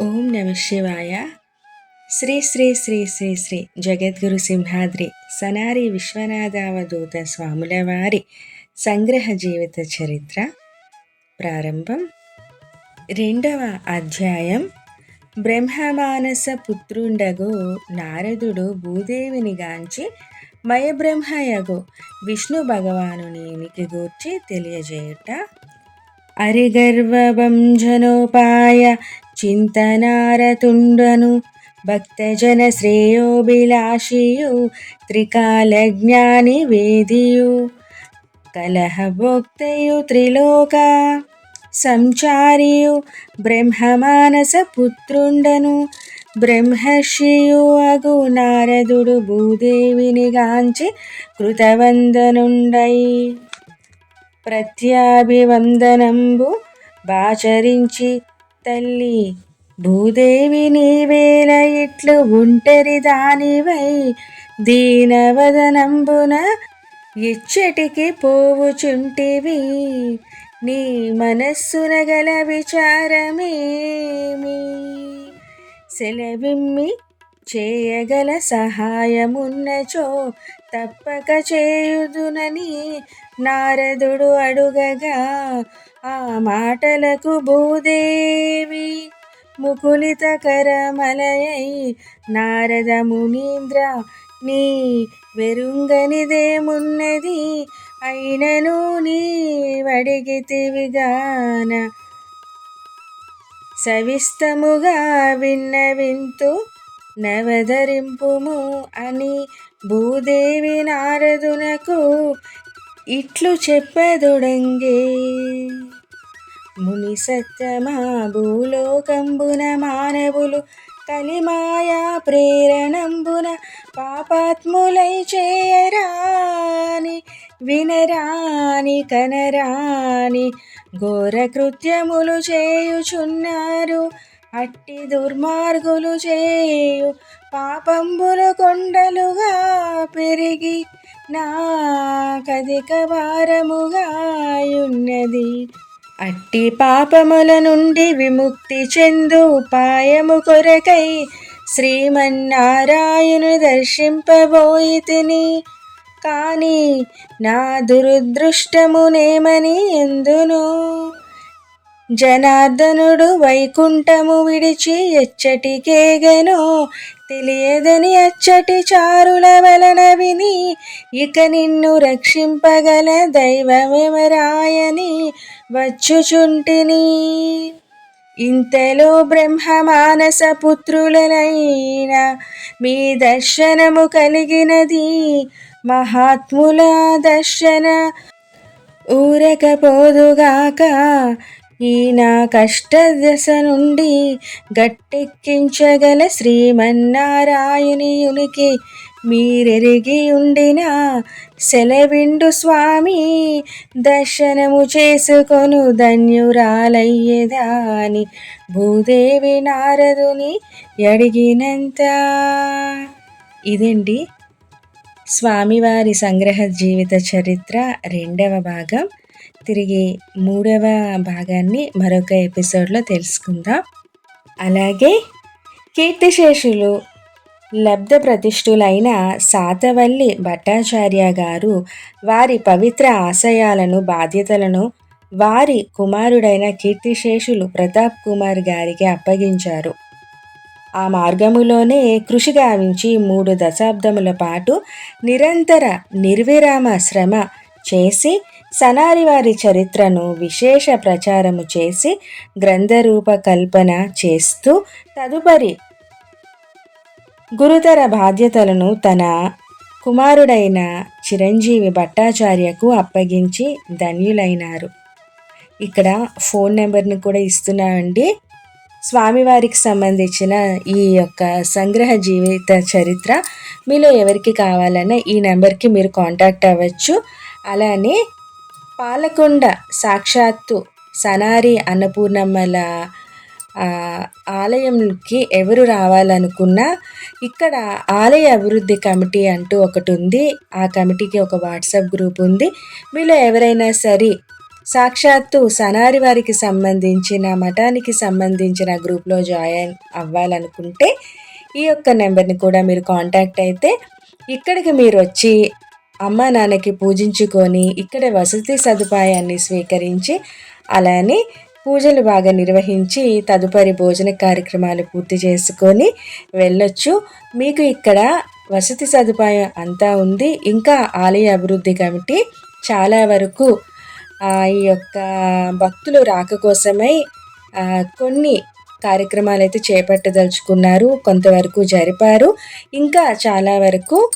ఓం నమ శివాయ. శ్రీ శ్రీ శ్రీ శ్రీ శ్రీ జగద్గురు సింహాద్రి సనారి విశ్వనాథావధూత స్వాముల వారి సంగ్రహ జీవిత చరిత్ర ప్రారంభం. రెండవ అధ్యాయం. బ్రహ్మమానస పుత్రుండగు నారదుడు భూదేవిని గాంచి మయబ్రహ్మయగు విష్ణు భగవానునికి గూర్చి తెలియజేయుట. అరిగర్వభంజనోపాయ చింతనారతుండను భక్తజన శ్రేయోభిలాషియు త్రికాలజ్ఞాని వేదియు కలహభోక్తయు త్రిలోక సంచారియు బ్రహ్మమానస పుత్రుండను బ్రహ్మర్షియు అగు నారదుడు భూదేవిని గాంచి కృతవందనుండై ప్రత్యాభివందనంబు బాచరించి తల్లి భూదేవి నీవేల ఇట్లు ఒంటరి దానివై దీనవదనంబున ఇచ్చటికి పోవుచుంటివి. నీ మనస్సున గల విచారమేమి? సెలవిమ్మి చేయగల సహాయమున్నచో తప్పక చేయుదునని నారదుడు అడుగగా ఆ మాటలకు భూదేవి ముకులిత కరమలయై నారద మునీంద్ర నీ వెరుంగనిదేమున్నది అయినను నీ వడిగితివిగాన సవిస్తముగా విన్నవింతు నవధరింపుము అని భూదేవి నారదునకు ఇట్లు చెప్పదుడంగే. ముని సత్యమా భూలోకంబున మానవులు కలిమాయా ప్రేరణంబున పాపాత్ములై చేయరాని వినరాని కనరాని ఘోర కృత్యములు చేయుచున్నారు. అట్టి దుర్మార్గులు చేయు పాపంబులు కొండలుగా పెరిగి నా కదిక భారముగాయున్నది అట్టి పాపముల నుండి విముక్తి చెందు ఉపాయము కొరకై శ్రీమన్నారాయణు దర్శింపబోయితిని కానీ నా దురదృష్టమునేమని ఎందును? జనార్దనుడు వైకుంఠము విడిచి ఎచ్చటికేగనో తెలియదని అచ్చటి చారుల వలన విని ఇక నిన్ను రక్షింపగల దైవమెవరాయని వచ్చుచుంటిని. ఇంతలో బ్రహ్మమానస పుత్రులనైన మీ దర్శనము కలిగినది మహాత్ముల దర్శన. ఊరకపోదుగాక ఈ నా కష్టదశ నుండి గట్టెక్కించగల శ్రీమన్నారాయణీయునికి మీరెరిగి ఉండిన సెలవిండు స్వామి దర్శనము చేసుకొను ధన్యురాలయ్యేదాని భూదేవి నారదుని అడిగినంత. ఇదండి స్వామివారి సంగ్రహ జీవిత చరిత్ర రెండవ భాగం. తిరిగి మూడవ భాగాన్ని మరొక ఎపిసోడ్లో తెలుసుకుందాం. అలాగే కీర్తిశేషులు లబ్ధ ప్రతిష్ఠులైన సాతవల్లి భట్టాచార్య గారు వారి పవిత్ర ఆశయాలను బాధ్యతలను వారి కుమారుడైన కీర్తిశేషులు ప్రతాప్ కుమార్ గారికి అప్పగించారు. ఆ మార్గములోనే కృషి గావించి మూడు దశాబ్దముల పాటు నిరంతర నిర్విరామ శ్రమ చేసి సనారివారి చరిత్రను విశేష ప్రచారము చేసి గ్రంథరూపకల్పన చేస్తూ తదుపరి గురుతర బాధ్యతలను తన కుమారుడైన చిరంజీవి భట్టాచార్యకు అప్పగించి ధన్యులైనారు. ఇక్కడ ఫోన్ నెంబర్ని కూడా ఇస్తున్నామండి స్వామివారికి సంబంధించిన ఈ యొక్క సంగ్రహ జీవిత చరిత్ర మీలో ఎవరికి కావాలన్నా ఈ నెంబర్కి మీరు కాంటాక్ట్ అవ్వచ్చు. అలానే పాలకొండ సాక్షాత్తు సనారి అన్నపూర్ణమ్మల ఆలయంకి ఎవరు రావాలనుకున్నా ఇక్కడ ఆలయ అభివృద్ధి కమిటీ అంటూ ఒకటి ఉంది. ఆ కమిటీకి ఒక వాట్సాప్ గ్రూప్ ఉంది. మీలో ఎవరైనా సరే సాక్షాత్తు సనారి వారికి సంబంధించిన మఠానికి సంబంధించిన గ్రూప్లో జాయిన్ అవ్వాలనుకుంటే ఈ యొక్క నెంబర్ని కూడా మీరు కాంటాక్ట్ అయితే ఇక్కడికి మీరు వచ్చి అమ్మ నాన్నకి పూజించుకొని ఇక్కడ వసతి సదుపాయాన్ని స్వీకరించి అలానే పూజలు బాగా నిర్వహించి తదుపరి భోజన కార్యక్రమాలు పూర్తి చేసుకొని వెళ్ళొచ్చు. మీకు ఇక్కడ వసతి సదుపాయం అంతా ఉంది. ఇంకా ఆలయ అభివృద్ధి కమిటీ చాలా వరకు ఈ యొక్క భక్తులు రాక కోసమై కొన్ని కార్యక్రమాలు అయితే చేపట్టదలుచుకున్నారు కొంతవరకు జరిపారు. ఇంకా చాలా వరకు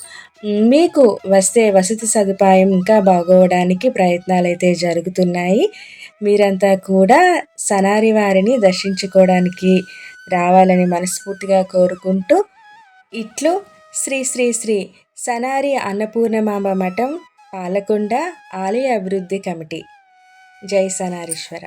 మీకు వస్తే వసతి సదుపాయం ఇంకా బాగోవడానికి ప్రయత్నాలు అయితే జరుగుతున్నాయి. మీరంతా కూడా సనారి వారిని దర్శించుకోవడానికి రావాలని మనస్ఫూర్తిగా కోరుకుంటూ ఇట్లు శ్రీ శ్రీ శ్రీ సనారి అన్నపూర్ణమాంబ మఠం పాలకొండ ఆలయ అభివృద్ధి కమిటీ. ಜೈ ಸನಾರೀಶ್ವರ